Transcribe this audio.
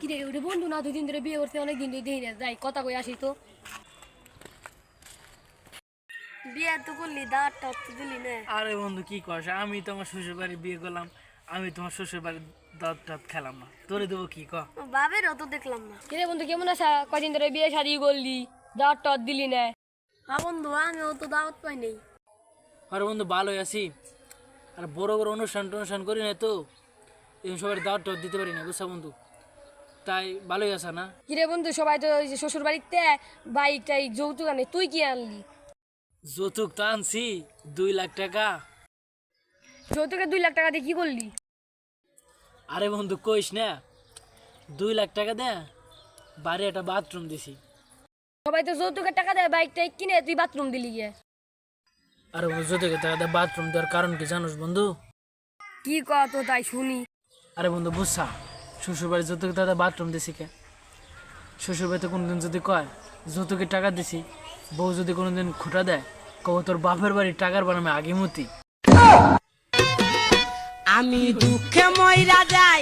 কিরে ওটা বন্ধু না দুদিন ধরে বিয়ে করতে অনেক দিন ধরে না যাই কথা কই আসি তো। বিয়ে তো করলি দাঁত টাত তো দিলি না। আরে বন্ধু কি কস? আমি তোমার শ্বশুর বাড়ি বিয়ে করলাম আমি তোমার শ্বশুর বাড়ির দাঁত টাত খেলাম না। তোরে দেবো কি ক? বাবেরও তো দেখলাম না। কিরে বন্ধু কেমন আছা? কদিন ধরে বিয়ে শাদি করলি দাঁত টাত দিলি না। হ্যাঁ বন্ধু আমিও তো দাওয়াত পাই নাই। আরে বন্ধু ভালোই আছি। আর বড় বড় অনুষ্ঠান টনুষ্ঠান করি না তো। এই সবার দাওয়াত দিতে পারি না বুঝছা বন্ধু? তাই ভালোই আসা না? কিরে বন্ধু সবাই তো ওই যে শ্বশুর বাড়িতে বাইক টাইক যৌতুক আনে তুই কি আনলি? যৌতুক তো আনছি দুই লাখ টাকা। যৌতুকে দুই লাখ টাকা দিয়ে কি করলি আরে বন্ধু কইস না দুই লাখ টাকা দে বাড়ি একটা বাথরুম দিছি। সবাই তো যৌতুকের টাকা দেয় বাইক টাইক কিনে তুই বাথরুম দিলি গিয়ে। আরে বন্ধু যৌতুকের টাকা দিয়ে বাথরুম দেওয়ার কারণ কি জানোস বন্ধু? কি কত তাই শুনি। আরে বন্ধু, বুঝছা? শ্বশুর বাড়ি যৌতুক দাদা বাথরুম দিছি কে? শ্বশুরবাড়িতে কোনোদিন যদি কয়, যৌতুকের টাকা দিছি, বউ যদি কোনোদিন খুঁটা দেয়, কব তোর বাপের বাড়ির টাকার বানামে আগে মতি আমি দুঃখে ময়রা যাই